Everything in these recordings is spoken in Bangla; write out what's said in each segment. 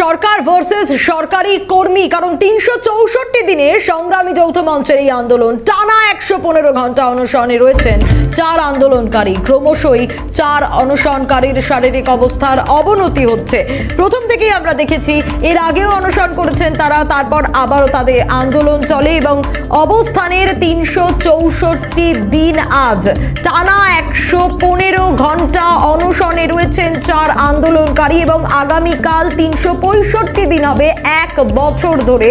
সরকার ভার্সেস সরকারি কর্মী, কারণ তিনশো চৌষট্টি দিনে সংগ্রামী যৌথ মঞ্চের এই আন্দোলন টানা একশো পনেরো ঘণ্টা অনুসরণে রয়েছেন। চার আন্দোলনকারী, ক্রমশই চার অনশনকারীর শারীরিক অবস্থার অবনতি হচ্ছে। প্রথম থেকেই আমরা দেখেছি, এর আগেও অনশন করেছেন তারা, তারপর আবারও তাদের আন্দোলন চলে এবং অবস্থানের তিনশো চৌষট্টি দিন আজ টানা একশো পনেরো ঘণ্টা অনশনে রয়েছেন চার আন্দোলনকারী এবং আগামীকাল তিনশো পঁয়ষট্টি দিন হবে এক বছর ধরে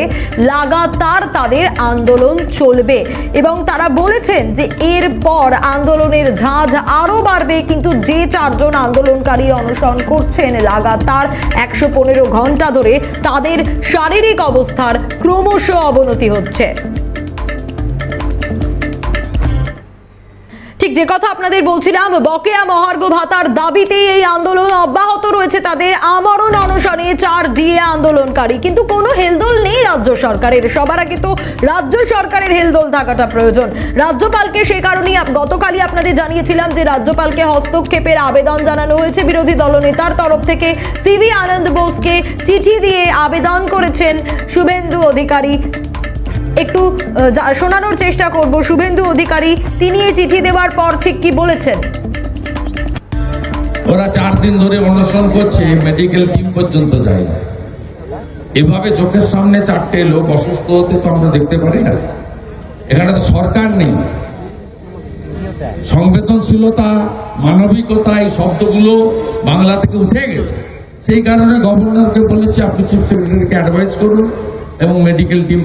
লাগাতার তাদের আন্দোলন চলবে। এবং তারা বলেছেন যে এরপর আন্দোলনের ঝাঁঝ আরও বাড়বে, কিন্তু যে চারজন আন্দোলনকারী অনুসরণ করছেন লাগাতার একশো পনেরো ঘণ্টা ধরে তাদের শারীরিক অবস্থার ক্রমশ অবনতি হচ্ছে। ঠিক যে কথা আপনাদের বলছিলাম, বকেয়া মহার্ঘ ভাতার দাবিতেই এই আন্দোলন অব্যাহত রয়েছে তাদের আমরণ অনশনে, চার ডিএ আন্দোলনকারী। কিন্তু কোনো হেলদোল নেই রাজ্য সরকারের। সবার আগে তো রাজ্য সরকারের হেলদোল থাকাটা প্রয়োজন। রাজ্যপালকে সে কারণেই গতকালই আপনাদের জানিয়েছিলাম যে রাজ্যপালকে হস্তক্ষেপের আবেদন জানানো হয়েছে বিরোধী দলনেতার তরফ থেকে। সিভি আনন্দ বোসকে চিঠি দিয়ে আবেদন করেছেন শুভেন্দু অধিকারী। একটু শোনানোর চেষ্টা করব। শুভেন্দু অধিকারী, তিনি এই চিঠি দেওয়ার পর ঠিক কি বলেছেন? ওরা চার দিন ধরে অনশন করছে মেডিকেল টিম পর্যন্ত যায় এভাবে চোখের সামনে চারটে লোক অসুস্থ হতে তো আমরা দেখতে পারি না। এখানে তো সরকার নেই। সংবেদনশীলতা, মানবিকতা, এই শব্দগুলো বাংলা থেকে উঠে গেছে। সেই কারণে গভর্নরকে বলেছে, আপনি চিফ সেক্রেটারিকে অ্যাডভাইস করুন এবং মেডিকেল টিম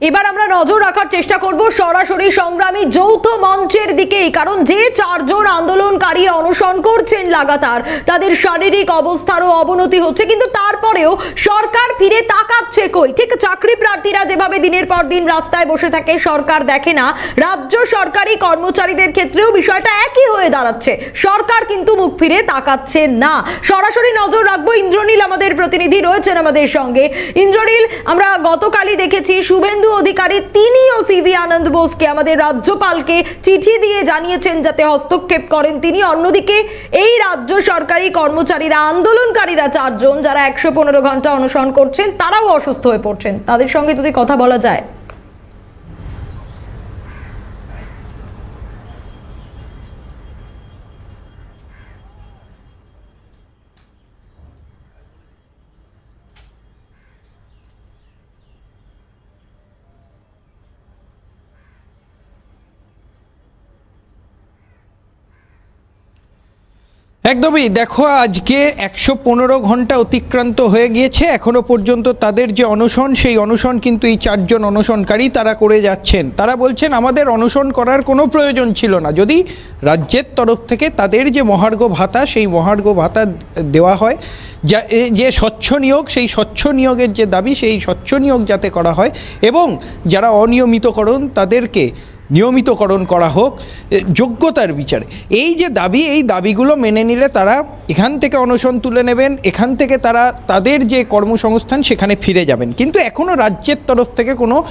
এবার আমরা নজর রাখার চেষ্টা করব সরাসরি সংগ্রামী যৌথ মঞ্চের দিকেই কারণ যে চারজন আন্দোলনকারী অনশন করছেন লাগাতার, তাদের শারীরিক অবস্থারও অবনতি হচ্ছে, কিন্তু তারপরেও সরকার ফিরে তাকাচ্ছে কই? ঠিক চাকরি প্রার্থীরা যেভাবে দিনের পর দিন রাস্তায় বসে থাকে, সরকার দেখে না। রাজ্য সরকারি কর্মচারীদের ক্ষেত্রেও বিষয়টা একই হয়ে দাঁড়াচ্ছে। সরকার কিন্তু মুখ ফিরে তাকাচ্ছে না। সরাসরি নজর রাখব ইন্দ্রনীল, আমাদের প্রতিনিধি রয়েছেন আমাদের সঙ্গে। ইন্দ্রনীল, আমরা গতকালই দেখেছি শুভেন্দু অধিকারী তিনিও সিভি আনন্দ বোসকে আমাদের রাজ্যপালকে চিঠি দিয়ে জানিয়েছেন যাতে হস্তক্ষেপ করেন তিনি। অন্যদিকে এই রাজ্য সরকারি কর্মচারীরা, আন্দোলনকারীরা চারজন যারা একশো পনেরো ঘণ্টা অনুসরণ করছেন, তারাও অসুস্থ হয়ে পড়ছেন। তাদের সঙ্গে যদি কথা বলা যায়। একদমই। দেখো, আজকে একশো পনেরো ঘণ্টা অতিক্রান্ত হয়ে গিয়েছে। এখনও পর্যন্ত তাদের যে অনশন, সেই অনশন কিন্তু এই চারজন অনশনকারী তারা করে যাচ্ছেন। তারা বলছেন, আমাদের অনশন করার কোনো প্রয়োজন ছিল না। যদি রাজ্যের তরফ থেকে তাদের যে মহার্ঘ ভাতা, সেই মহার্ঘ ভাতা দেওয়া হয়, যা যে স্বচ্ছ নিয়োগ, সেই স্বচ্ছ নিয়োগের যে দাবি, সেই স্বচ্ছ নিয়োগ যাতে করা হয়, এবং যারা অনিয়মিতকরণ তাদেরকে নিয়মিতকরণ করা হোক যোগ্যতার বিচারে। এই যে দাবি, এই দাবিগুলো মেনে নিলে তারা এখান থেকে অনশন তুলে নেবেন, এখান থেকে তারা তাদের যে কর্মসংস্থান সেখানে ফিরে যাবেন। কিন্তু এখনও রাজ্যের তরফ থেকে কোনো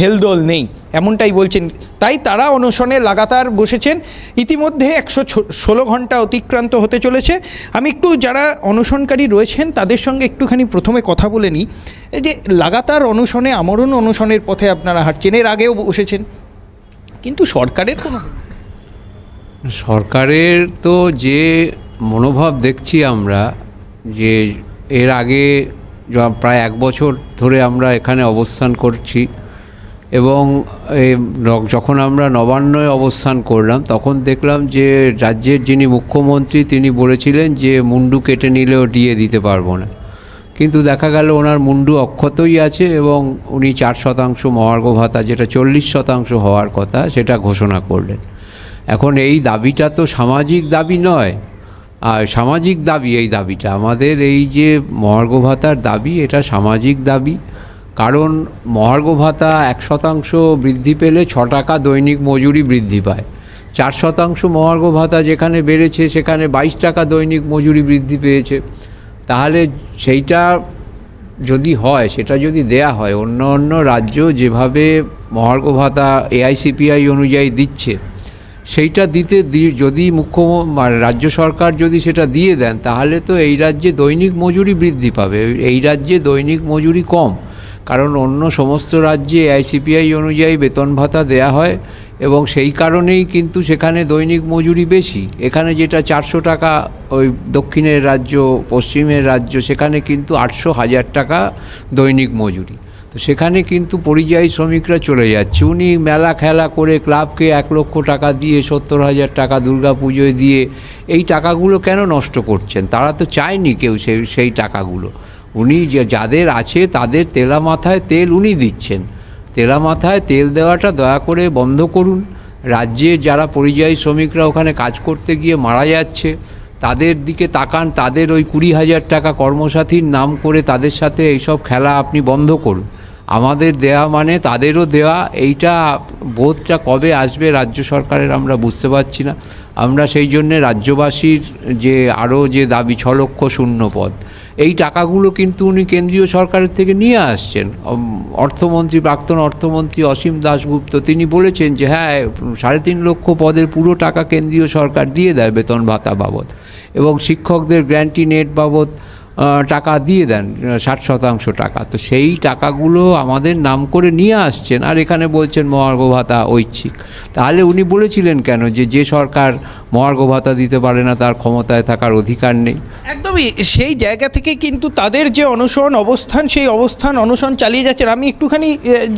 হেলদোল নেই, এমনটাই বলছেন। তাই তারা অনশনে লাগাতার বসেছেন। ইতিমধ্যে একশো ষোলো ঘণ্টা অতিক্রান্ত হতে চলেছে। আমি একটু যারা অনশনকারী রয়েছেন, তাদের সঙ্গে একটুখানি প্রথমে কথা বলে নিই। যে লাগাতার অনশনে, আমরণ অনশনের পথে আপনারা হাঁটছেন, এর আগেও বসেছেন। কিন্তু সরকারের কোনো সরকারের তো যে মনোভাব দেখছি আমরা, যে এর আগে প্রায় এক বছর ধরে আমরা এখানে অবস্থান করছি এবং যখন আমরা নবান্নয় অবস্থান করলাম, তখন দেখলাম যে রাজ্যের যিনি মুখ্যমন্ত্রী তিনি বলেছিলেন যে মুন্ডু কেটে নিলেও দিয়ে দিতে পারব না। কিন্তু দেখা গেল ওনার মুন্ডু অক্ষতই আছে এবং উনি চার শতাংশ মহার্ঘ ভাতা, যেটা চল্লিশ শতাংশ হওয়ার কথা, সেটা ঘোষণা করলেন। এখন এই দাবিটা তো সামাজিক দাবি নয়। আর সামাজিক দাবি এই দাবিটা। আমাদের এই যে মহার্ঘ ভাতার দাবি, এটা সামাজিক দাবি। কারণ মহার্ঘ ভাতা এক শতাংশ বৃদ্ধি পেলে ছ টাকা দৈনিক মজুরি বৃদ্ধি পায়। চার শতাংশ মহার্ঘ ভাতা যেখানে বেড়েছে, সেখানে বাইশ টাকা দৈনিক মজুরি বৃদ্ধি পেয়েছে। তাহলে সেইটা যদি হয়, সেটা যদি দেয়া হয়, অন্য অন্য রাজ্য যেভাবে মহার্ঘ ভাতা এআইসিপিআই অনুযায়ী দিচ্ছে, সেইটা দিতে যদি মুখ্য রাজ্য সরকার যদি সেটা দিয়ে দেন, তাহলে তো এই রাজ্যে দৈনিক মজুরি বৃদ্ধি পাবে। এই রাজ্যে দৈনিক মজুরি কম, কারণ অন্য সমস্ত রাজ্যে আইসিপিআই অনুযায়ী বেতন ভাতা দেয়া হয় এবং সেই কারণেই কিন্তু সেখানে দৈনিক মজুরি বেশি। এখানে যেটা চারশো টাকা ওই দক্ষিণের রাজ্য, পশ্চিমের রাজ্য, সেখানে কিন্তু আটশো হাজার টাকা দৈনিক মজুরি। তো সেখানে কিন্তু পরিযায়ী শ্রমিকরা চলে যাচ্ছে। উনি মেলা খেলা করে ক্লাবকে এক লক্ষ টাকা দিয়ে, সত্তর হাজার টাকা দুর্গা পুজোয় দিয়ে এই টাকাগুলো কেন নষ্ট করছেন? তারা তো চায়নি কেউ সেই সেই টাকাগুলো। উনি যাদের আছে তাদের তেলা মাথায় তেল উনি দিচ্ছেন। তেলা মাথায় তেল দেওয়াটা দয়া করে বন্ধ করুন। রাজ্যে যারা পরিযায়ী শ্রমিকরা ওখানে কাজ করতে গিয়ে মারা যাচ্ছে, তাদের দিকে তাকান, তাদের ওই কুড়ি হাজার টাকা কর্মসাথীর নাম করে তাদের সাথে এইসব খেলা আপনি বন্ধ করুন। আমাদের দেয়া মানে তাদেরও দেওয়া এইটা বোধটা কবে আসবে রাজ্য সরকারের আমরা বুঝতে পারছি না। আমরা সেই জন্যে রাজ্যবাসীর যে আরও যে দাবি, ছ লক্ষ শূন্য পদ। এই টাকাগুলো কিন্তু উনি কেন্দ্রীয় সরকারের থেকে নিয়ে আসছেন। অর্থমন্ত্রী, প্রাক্তন অর্থমন্ত্রী অসীম দাশগুপ্ত, তিনি বলেছেন যে হ্যাঁ সাড়ে তিন লক্ষ পদের পুরো টাকা কেন্দ্রীয় সরকার দিয়ে দেয় বেতন ভাতা বাবদ। এবং শিক্ষকদের গ্র্যান্টি নেট বাবদ টাকা দিয়ে দেন, ষাট শতাংশ টাকা। তো সেই টাকাগুলো আমাদের নাম করে নিয়ে আসছেন আর এখানে বলছেন মহার্ঘ ভাতা ঐচ্ছিক। তাহলে উনি বলেছিলেন কেন যে যে সরকার মহার্ঘ ভাতা দিতে পারে না, তার ক্ষমতায় থাকার অধিকার নেই। একদমই, সেই জায়গা থেকে কিন্তু তাদের যে অনশন অবস্থান, সেই অবস্থান অনশন চালিয়ে যাচ্ছেন। আমি একটুখানি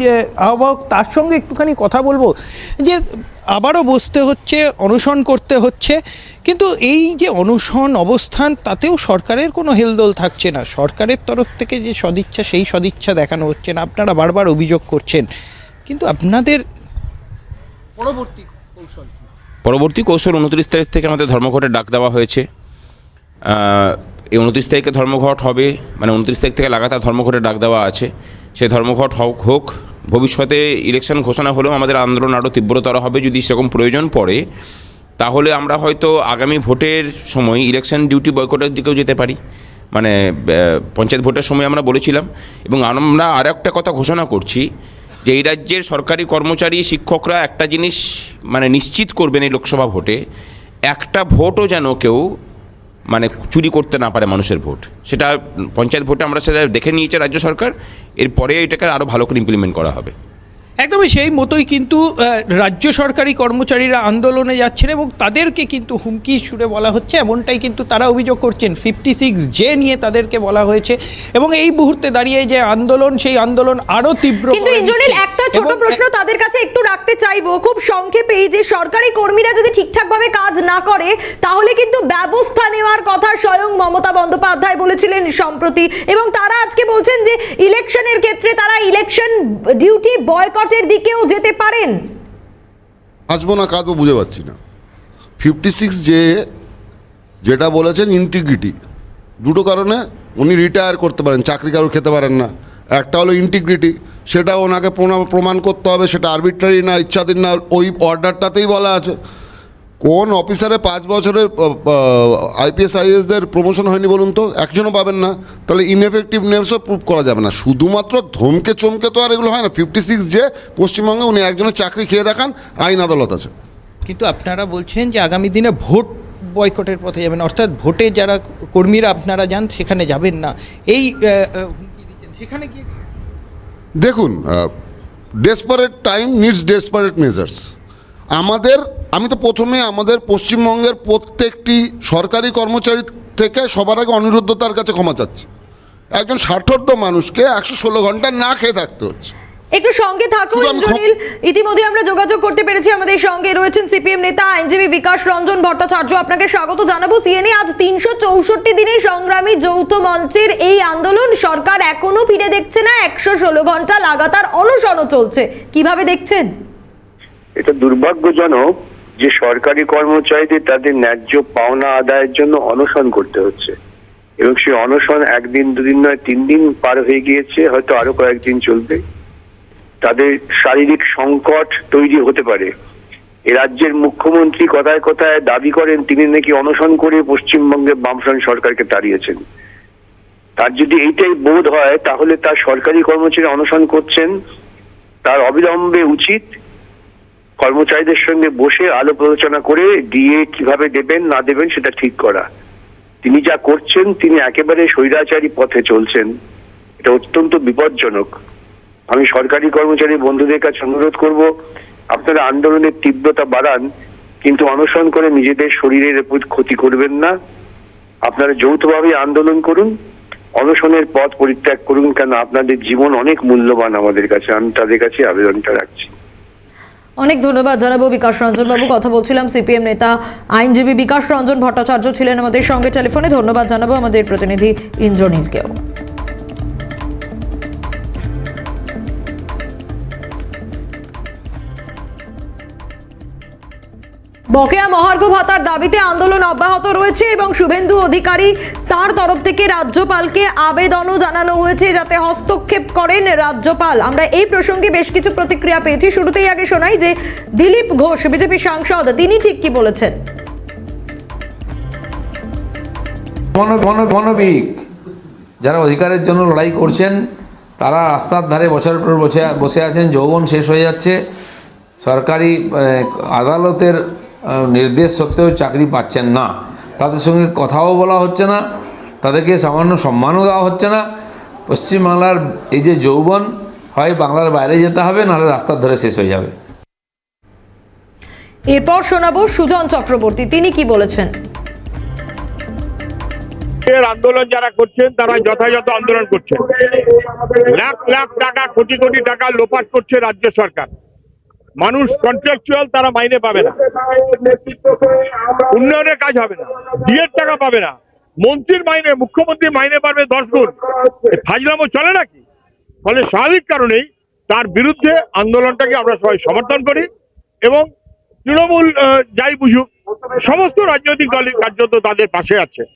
যে আহ্বায়ক, তার সঙ্গে একটুখানি কথা বলব। যে আবারও বসতে হচ্ছে অনশন করতে হচ্ছে কিন্তু এই যে অনশন অবস্থান তাতেও সরকারের কোনো হেলদোল থাকছে না। সরকারের তরফ থেকে যে সদিচ্ছা সেই সদিচ্ছা দেখানো হচ্ছে না। আপনারা বারবার অভিযোগ করছেন। কিন্তু আপনাদের পরবর্তী কৌশল পরবর্তী কৌশল উনত্রিশ তারিখ থেকে আমাদের ধর্মঘটে ডাক দেওয়া হয়েছে। এই উনত্রিশ তারিখে ধর্মঘট হবে মানে উনত্রিশ তারিখ থেকে লাগাতার ধর্মঘটে ডাক দেওয়া আছে। সেই ধর্মঘট হোক হোক ভবিষ্যতে ইলেকশন ঘোষণা হলেও আমাদের আন্দোলন আরও তীব্রতর হবে। যদি সেরকম প্রয়োজন পড়ে তাহলে আমরা হয়তো আগামী ভোটের সময় ইলেকশন ডিউটি বয়কটের দিকেও যেতে পারি। মানে পঞ্চায়েত ভোটের সময় আমরা বলেছিলাম। এবং আমরা আর একটা কথা ঘোষণা করছি যে এই রাজ্যের সরকারি কর্মচারী, শিক্ষকরা একটা জিনিস মানে নিশ্চিত করবেন এই লোকসভা ভোটে, একটা ভোটও যেন কেউ মানে চুরি করতে না পারে মানুষের ভোট। সেটা পঞ্চায়েত ভোটে আমরা সেটা দেখে নিয়েছে রাজ্য সরকার। এরপরে এটাকে আরও ভালো করে ইমপ্লিমেন্ট করা হবে। একদমই সেই মতোই কিন্তু রাজ্য সরকারি কর্মচারীরা আন্দোলনে যাচ্ছেন এবং তাদেরকে কিন্তু হুমকি সুরে বলা হচ্ছে এমনটাই কিন্তু তারা অভিযোগ করছেন ফিফটি সিক্স জে নিয়ে তাদেরকে বলা হয়েছে এবং এই মুহূর্তে দাঁড়িয়ে যে আন্দোলন সেই আন্দোলন আরও তীব্র কিন্তু। একটা ছোট প্রশ্ন তাদের কাছে সংক্ষেপে এই যে সরকারি কর্মীরা যদি ঠিকঠাক ভাবে কাজ না করে, তাহলে কিন্তু ব্যবস্থা নেওয়ার কথা স্বয়ং মমতা বন্দ্যোপাধ্যায় বলেছিলেন সম্প্রতি। এবং তারা আজকে বলছেন যে, ইলেকশনের ক্ষেত্রে তারা ইলেকশন ডিউটি বয়কটের দিকেও যেতে পারেন। আসব না, কাঁদবো, বুঝে পাচ্ছি না। ফিফটি সিক্স যে, যেটা বলেছেন ইন্টিগ্রিটি দুটো কারণে উনি রিটায়ার করতে পারেন, চাকরি কারও খেতে পারেন না। একটা হলো ইন্টিগ্রিটি সেটা ওনাকে প্রমা- প্রমাণ করতে হবে, সেটা আরবিট্রারি না, ইচ্ছাধীন না, ওই অর্ডারটাতেই বলা আছে। কোন অফিসারে পাঁচ বছরের আইপিএস আইএসদের প্রমোশন হয়নি বলুন তো, একজনও পাবেন না। তাহলে ইনএফেক্টিভনেসও প্রুভ করা যাবে না। শুধুমাত্র ধমকে চমকে তো আর এগুলো হয় না। ফিফটি সিক্স যে পশ্চিমবঙ্গে উনি একজনের চাকরি খেয়ে দেখান, আইন আদালত আছে। কিন্তু আপনারা বলছেন যে আগামী দিনে ভোট বয়কটের পথে যাবেন, অর্থাৎ ভোটে যারা কর্মীরা আপনারা যান, সেখানে যাবেন না। এই সেখানে গিয়ে দেখুন desperate time needs desperate measures আমাদের, আমি তো প্রথমে আমাদের পশ্চিমবঙ্গের প্রত্যেকটি সরকারি কর্মচারী থেকে সবার আগে অনিরুদ্ধতার কাছে ক্ষমা চাচ্ছি। একজন ষাঠোর্ধ মানুষকে একশো ষোলো ঘণ্টা না খেয়ে থাকতে হচ্ছে। একটু সঙ্গে থাকুন শুধু ইন্দ্রনীল ইতিমধ্যে আমরা যোগাযোগ করতে পেরেছি আমাদের সঙ্গে রয়েছেন সিপিএম নেতা আইনজীবী বিকাশ রঞ্জন ভট্টাচার্য। আপনাকে স্বাগত জানাব। সিএনএ আজ তিনশো চৌষট্টি দিনে সংগ্রামী যৌথ মঞ্চের এই আন্দোলন। সরকার এখনও ফিরে দেখছে না একশো ষোলো ঘণ্টা লাগাতার অনশনও চলছে। কীভাবে দেখছেন? এটা দুর্ভাগ্যজনক যে সরকারি কর্মচারীদের তাদের ন্যায্য পাওনা আদায়ের জন্য অনশন করতে হচ্ছে। এবং সেই অনশন একদিন দুদিন নয় তিন দিন পার হয়ে গিয়েছে হয়তো আরও কয়েকদিন চলবে। তাদের শারীরিক সংকট তৈরি হতে পারে। এ রাজ্যের মুখ্যমন্ত্রী কথায় কথায় দাবি করেন, তিনি নাকি অনশন করে পশ্চিমবঙ্গের বামফ্রন্ট সরকারকে তাড়িয়েছেন। তার যদি এইটাই বোধ হয়, তাহলে তার সরকারি কর্মচারী অনশন করছেন। তার অবিলম্বে উচিত কর্মচারীদের সঙ্গে বসে আলোপ আলোচনা করে দিয়ে কীভাবে দেবেন, না দেবেন, সেটা ঠিক করা। তিনি যা করছেন, তিনি একেবারে স্বৈরাচারী পথে চলছেন। এটা অত্যন্ত বিপজ্জনক। আমি সরকারি কর্মচারী বন্ধুদের কাছে অনুরোধ করব, আপনারা আন্দোলনের তীব্রতা বাড়ান, কিন্তু অনশন করে নিজেদের শরীরের ক্ষতি করবেন না। আপনারা যৌথভাবে আন্দোলন করুন, অনশনের পথ পরিত্যাগ করুন, কেন আপনাদের জীবন অনেক মূল্যবান আমাদের কাছে। আমি তাদের কাছে আবেদনটা রাখছি। অনেক ধন্যবাদ জানাব বিকাশ রঞ্জন বাবু কথা বলছিলাম সিপিএম নেতা, আইনজীবী বিকাশ রঞ্জন ভট্টাচার্য ছিলেন আমাদের সঙ্গে। টেলিফোনে ধন্যবাদ জানাব আমাদের প্রতিনিধি ইন্দ্রনীলকেও। বকেয়া মহার্ঘ ভাতার দাবিতে আন্দোলন অব্যাহত রয়েছে এবং শুভেন্দু অধিকারী তার তরফ থেকে রাজ্যপালকে আবেদনও জানানো হয়েছে যাতে হস্তক্ষেপ করেন রাজ্যপাল। আমরা এই প্রসঙ্গে বেশ কিছু প্রতিক্রিয়া পেয়েছি। শুরুতেই আগে শোনাই যে দিলীপ ঘোষ বিজেপি সাংসদ তিনি ঠিক কি বলেছেন? যারা অধিকারের জন্য লড়াই করছেন তারা রাস্তার ধারে বছরের পর বসে বসে আছেন যৌবন শেষ হয়ে যাচ্ছে। সরকারি আহ, আদালতের নির্দেশ সত্ত্বেও চাকরি পাচ্ছেন না। তাদের সঙ্গে কথাও বলা হচ্ছে না তাদেরকে সামান্য সম্মানও দেওয়া হচ্ছে না। পশ্চিমবাংলার এই যে যৌবন হয় বাংলার বাইরে যেতে হবে নাহলে রাস্তার ধরে শেষ হয়ে যাবে। এরপর শোনাবো সুজন চক্রবর্তী তিনি কি বলেছেন? এর আন্দোলন যারা করছেন তারা যথাযথ আন্দোলন করছেন। লাখ লাখ টাকা কোটি কোটি টাকা লোপাট করছে রাজ্য সরকার। মানুষ কন্ট্রাকচুয়াল তারা মাইনে পাবে না। উন্নয়নের কাজ হবে না। ডিএর টাকা পাবে না। মন্ত্রীর মাইনে মুখ্যমন্ত্রী মাইনে পাবে দশ গুণ। ফাজলামো চলে নাকি? ফলে স্বাভাবিক কারণেই তার বিরুদ্ধে আন্দোলনটাকে আমরা সবাই সমর্থন করি এবং তৃণমূল যাই বুঝুক, সমস্ত রাজনৈতিক দলই কার্যত তাদের পাশে আছে।